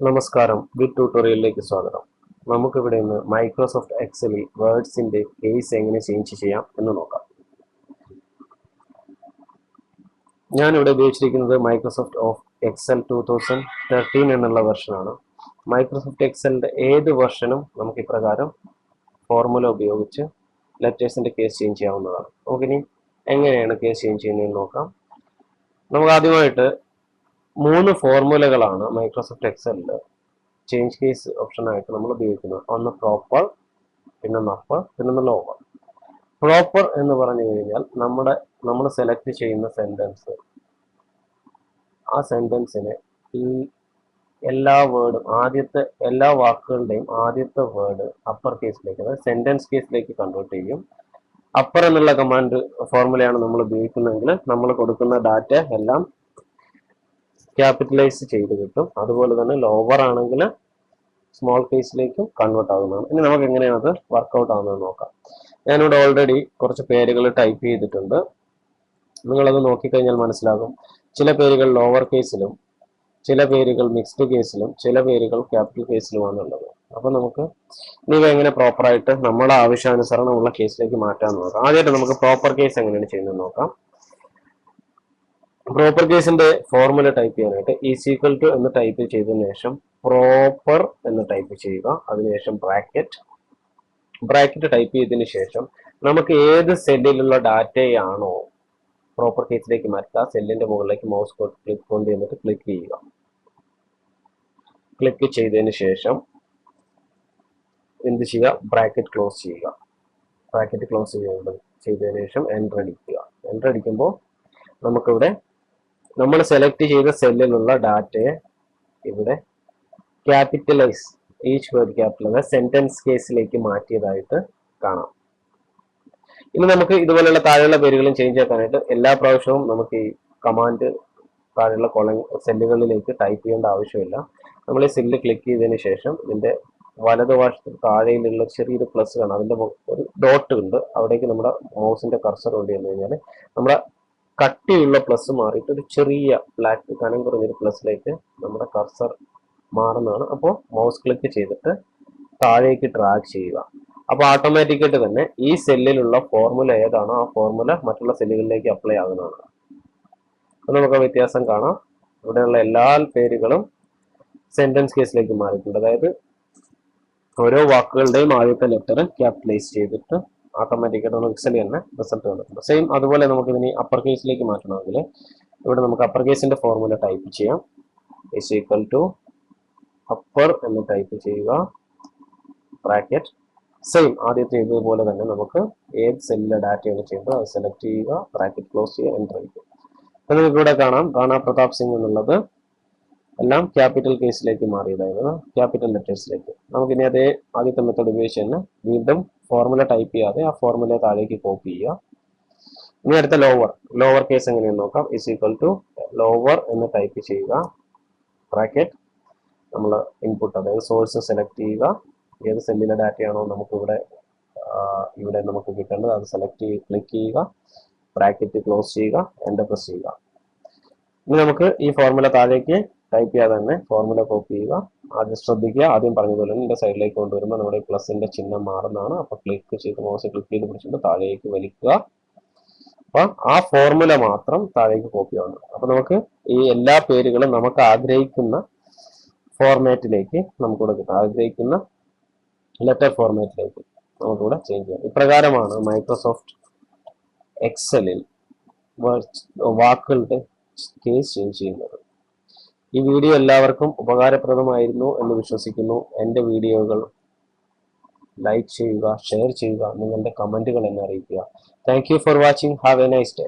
നമസ്കാരം. ഗുഡ് ട്യൂട്ടോറിയലിലേക്ക് സ്വാഗതം. നമുക്കിവിടെ ഇന്ന് മൈക്രോസോഫ്റ്റ് എക്സലിൽ വേർഡ്സിന്റെ കേസ് എങ്ങനെ ചേഞ്ച് ചെയ്യാം എന്ന് നോക്കാം. ഞാനിവിടെ ഉപയോഗിച്ചിരിക്കുന്നത് Microsoft of Excel two thousand thirteen എന്നുള്ള വെർഷനാണ് മൈക്രോസോഫ്റ്റ് എക്സലിന്റെ ഏത് വെർഷനും നമുക്ക് ഇപ്രകാരം ഫോർമുല ഉപയോഗിച്ച് ലെറ്റേഴ്സിന്റെ കേസ് ചേഞ്ച് ചെയ്യാവുന്നതാണ്. നമുക്കിനി എങ്ങനെയാണ് കേസ് ചേഞ്ച് ചെയ്യുന്നതെന്ന് നോക്കാം. നമുക്ക് ആദ്യമായിട്ട് മൂന്ന് ഫോർമുലകളാണ് മൈക്രോസോഫ്റ്റ് എക്സലിൽ ചേഞ്ച് കേസ് ഓപ്ഷൻ ആയിട്ട് നമ്മൾ ഉപയോഗിക്കുന്നത് ഒന്ന് പ്രോപ്പർ പിന്നെ നപ്പർ പിന്നെ ലോവർ പ്രോപ്പർ എന്ന് പറഞ്ഞു കഴിഞ്ഞാൽ നമ്മുടെ നമ്മൾ സെലക്ട് ചെയ്യുന്ന സെന്റൻസ് ആ സെന്റൻസിനെ ഈ എല്ലാ വേർഡും ആദ്യത്തെ എല്ലാ വാക്കുകളുടെയും ആദ്യത്തെ വേർഡ് അപ്പർ കേസിലേക്ക് അതായത് സെന്റൻസ് കേസിലേക്ക് കൺവേർട്ട് ചെയ്യും. അപ്പർ എന്നുള്ള കമാൻഡ് ഫോർമുലയാണ് നമ്മൾ ഉപയോഗിക്കുന്നതെങ്കിൽ നമ്മൾ കൊടുക്കുന്ന ഡാറ്റ എല്ലാം ക്യാപിറ്റലൈസ് ചെയ്ത് കിട്ടും. അതുപോലെ തന്നെ ലോവർ ആണെങ്കിൽ സ്മോൾ കേസിലേക്കും കൺവേർട്ട് ആകുന്നതാണ് ഇനി നമുക്ക് എങ്ങനെയാണ് അത് വർക്കൗട്ട് ആകുന്നത് നോക്കാം. ഞാനിവിടെ ഓൾറെഡി കുറച്ച് പേരുകൾ ടൈപ്പ് ചെയ്തിട്ടുണ്ട്. നിങ്ങളത് നോക്കിക്കഴിഞ്ഞാൽ മനസ്സിലാകും. ചില പേരുകൾ ലോവർ കേസിലും ചില പേരുകൾ മിക്സ്ഡ് കേസിലും ചില പേരുകൾ ക്യാപിറ്റൽ കേസിലുമാണ് ഉള്ളത്. അപ്പൊ നമുക്ക് ഇവ എങ്ങനെ പ്രോപ്പറായിട്ട് നമ്മുടെ ആവശ്യാനുസരണമുള്ള കേസിലേക്ക് മാറ്റാൻ നോക്കാം. ആദ്യമായിട്ട് നമുക്ക് പ്രോപ്പർ കേസ് എങ്ങനെയാണ് ചെയ്യുന്നത് നോക്കാം. പ്രോപ്പർ കേസിന്റെ ഫോർമുല ടൈപ്പ് ചെയ്യാനായിട്ട് ഈ ഈക്വൽ ടു എന്ന് ടൈപ്പ് ചെയ്തതിനു ശേഷം പ്രോപ്പർ എന്ന് ടൈപ്പ് ചെയ്യുക. അതിനുശേഷം ബ്രാക്കറ്റ് ബ്രാക്കറ്റ് ടൈപ്പ് ചെയ്തതിനു ശേഷം നമുക്ക് ഏത് സെല്ലിലുള്ള ഡാറ്റയാണോ പ്രോപ്പർ കേസിലേക്ക് മാറ്റുക. സെല്ലിന്റെ മുകളിലേക്ക് മൗസ് ക്ലിക്ക് കൊണ്ട് എന്നിട്ട് ക്ലിക്ക് ചെയ്യുക. ക്ലിക്ക് ചെയ്തതിന് ശേഷം എന്ത് ചെയ്യുക? ബ്രാക്കറ്റ് ക്ലോസ് ചെയ്യുക. ബ്രാക്കറ്റ് ക്ലോസ് ചെയ്യുമ്പോൾ ചെയ്തതിനു ശേഷം എന്റർ അടിക്കുക. എന്റർ അടിക്കുമ്പോൾ നമുക്കിവിടെ നമ്മൾ സെലക്ട് ചെയ്ത സെല്ലിലുള്ള ഡാറ്റയെ ഇവിടെ capitalise each word capitalise sentence കേസിലേക്ക് മാറ്റിയതായിട്ട് കാണാം. ഇനി നമുക്ക് ഇതുപോലെയുള്ള താഴെയുള്ള പേരുകളും ചേഞ്ച് ആക്കാനായിട്ട് എല്ലാ പ്രാവശ്യവും നമുക്ക് ഈ കമാൻഡ് താഴെയുള്ള കൊള സെല്ലുകളിലേക്ക് ടൈപ്പ് ചെയ്യേണ്ട ആവശ്യമില്ല. നമ്മൾ ഈ സെല്ല് ക്ലിക്ക് ചെയ്തതിന് ശേഷം ഇതിന്റെ വലതുവശത്ത് താഴെയിലുള്ള ചെറിയൊരു പ്ലസ് കാണാം. അതിന്റെ ഒരു ഡോട്ട് ഉണ്ട്. അവിടേക്ക് നമ്മുടെ മൗസിന്റെ കർസർ കൊണ്ട് ചെന്ന് കഴിഞ്ഞാൽ നമ്മുടെ കട്ടിയുള്ള പ്ലസ് മാറിയിട്ട് ഒരു ചെറിയ ബ്ലാക്ക് കനം കുറഞ്ഞൊരു പ്ലസിലേക്ക് നമ്മുടെ കർസർ മാറുന്നതാണ്. അപ്പോൾ മൗസ് ക്ലിക്ക് ചെയ്തിട്ട് താഴേക്ക് ട്രാക്ക് ചെയ്യുക. അപ്പോൾ ഓട്ടോമാറ്റിക്കായിട്ട് തന്നെ ഈ സെല്ലിലുള്ള ഫോർമുല ഏതാണോ? ആ ഫോർമുല മറ്റുള്ള സെല്ലുകളിലേക്ക് അപ്ലൈ ആകുന്നതാണ്. അപ്പോൾ നമുക്ക് വ്യത്യാസം കാണാം. ഇവിടെയുള്ള എല്ലാ പേരുകളും സെന്റൻസ് കേസിലേക്ക് മാറിയിട്ടുണ്ട്. അതായത് ഓരോ വാക്കുകളുടെയും ആദ്യത്തെ ലെറ്റർ ക്യാപിറ്റലൈസ് ചെയ്തിട്ട് ഓട്ടോമാറ്റിക്കായിട്ട് നമുക്ക് എക്സൽ തന്നെ റിസൾട്ട് വന്നിട്ടുണ്ട് സെയിം അതുപോലെ നമുക്ക് ഇനി അപ്പർ കേസിലേക്ക് മാറ്റണമെങ്കിൽ ഇവിടെ നമുക്ക് അപ്പർ കേസിന്റെ ഫോർമുല ടൈപ്പ് ചെയ്യാം. ഇസ് ഈക്വൽ ടു അപ്പർ എന്ന് ടൈപ്പ് ചെയ്യുക. ബ്രാക്കറ്റ് സെയിം ആദ്യത്തെ ഇതുപോലെ തന്നെ നമുക്ക് ഏത് സെല്ലിലെ ഡാറ്റയാണ് ചെയ്യുന്നത് അത് സെലക്ട് ചെയ്യുക ബ്രാക്കറ്റ് ക്ലോസ് ചെയ്യുക എന്റർ ചെയ്യുക. അപ്പം നമുക്ക് ഇവിടെ കാണാം റാണ പ്രതാപ് സിംഗ് എന്നുള്ളത് എല്ലാം ക്യാപിറ്റൽ കേസിലേക്ക് മാറിയതായിരുന്നു. ക്യാപിറ്റൽ ലെറ്റേഴ്സിലേക്ക് നമുക്കിനി അതേ ആദ്യത്തെ മെത്തേഡ് ഉപയോഗിച്ച് തന്നെ വീണ്ടും ഫോർമുല ടൈപ്പ് ചെയ്യാതെ ആ ഫോർമുല താഴേക്ക് കോപ്പി ചെയ്യുക. ഇനി അടുത്ത ലോവർ ലോവർ കേസ് എങ്ങനെയെന്ന് നോക്കാം. ഇസ് ഈക്വൽ ടു ലോവർ എന്ന് ടൈപ്പ് ചെയ്യുക. ബ്രാക്കറ്റ് നമ്മൾ ഇൻപുട്ട് അതായത് സോഴ്സ് സെലക്ട് ചെയ്യുക. ഏത് സെല്ലിലെ ഡാറ്റയാണോ നമുക്ക് ഇവിടെ നമുക്ക് കിട്ടേണ്ടത് അത് സെലക്ട് ചെയ്ത് ക്ലിക്ക് ചെയ്യുക. ബ്രാക്കറ്റ് ക്ലോസ് ചെയ്യുക. എന്റർ പ്രസ് ചെയ്യുക. ഇനി നമുക്ക് ഈ ഫോർമുല താഴേക്ക് ടൈപ്പ് ചെയ്യാതെ തന്നെ ഫോർമുല കോപ്പി ചെയ്യുക. ആദ്യം ശ്രദ്ധിക്കുക. ആദ്യം പറഞ്ഞതുപോലെ തന്നെ ഇതിന്റെ സൈഡിലേക്ക് കൊണ്ടുവരുമ്പോൾ നമ്മുടെ പ്ലസിന്റെ ചിഹ്നം മാറുന്നതാണ്. അപ്പൊ ക്ലിക്ക് ചെയ്ത് മൗസ് ക്ലിക്ക് ചെയ്ത് പിടിച്ചിട്ട് താഴേക്ക് വലിക്കുക. അപ്പൊ ആ ഫോർമുല മാത്രം താഴേക്ക് കോപ്പി ആവുന്നു. അപ്പൊ നമുക്ക് ഈ എല്ലാ പേരുകളും നമുക്ക് ആഗ്രഹിക്കുന്ന ഫോർമാറ്റിലേക്ക് നമുക്കിവിടെ കിട്ടും. ആഗ്രഹിക്കുന്ന ലെറ്റർ ഫോർമാറ്റിലേക്ക് നമുക്കിവിടെ ചേഞ്ച് ചെയ്യാം. ഇപ്രകാരമാണ് മൈക്രോസോഫ്റ്റ് എക്സലിൽ വാക്കുകളുടെ കേസ് ചേഞ്ച് ചെയ്യുന്നത്. ഈ വീഡിയോ എല്ലാവർക്കും ഉപകാരപ്രദമായിരുന്നു എന്ന് വിശ്വസിക്കുന്നു. എന്റെ വീഡിയോകൾ ലൈക്ക് ചെയ്യുക ഷെയർ ചെയ്യുക നിങ്ങളുടെ കമന്റുകൾ എന്നെ അറിയിക്കുക. Thank you for watching have a nice day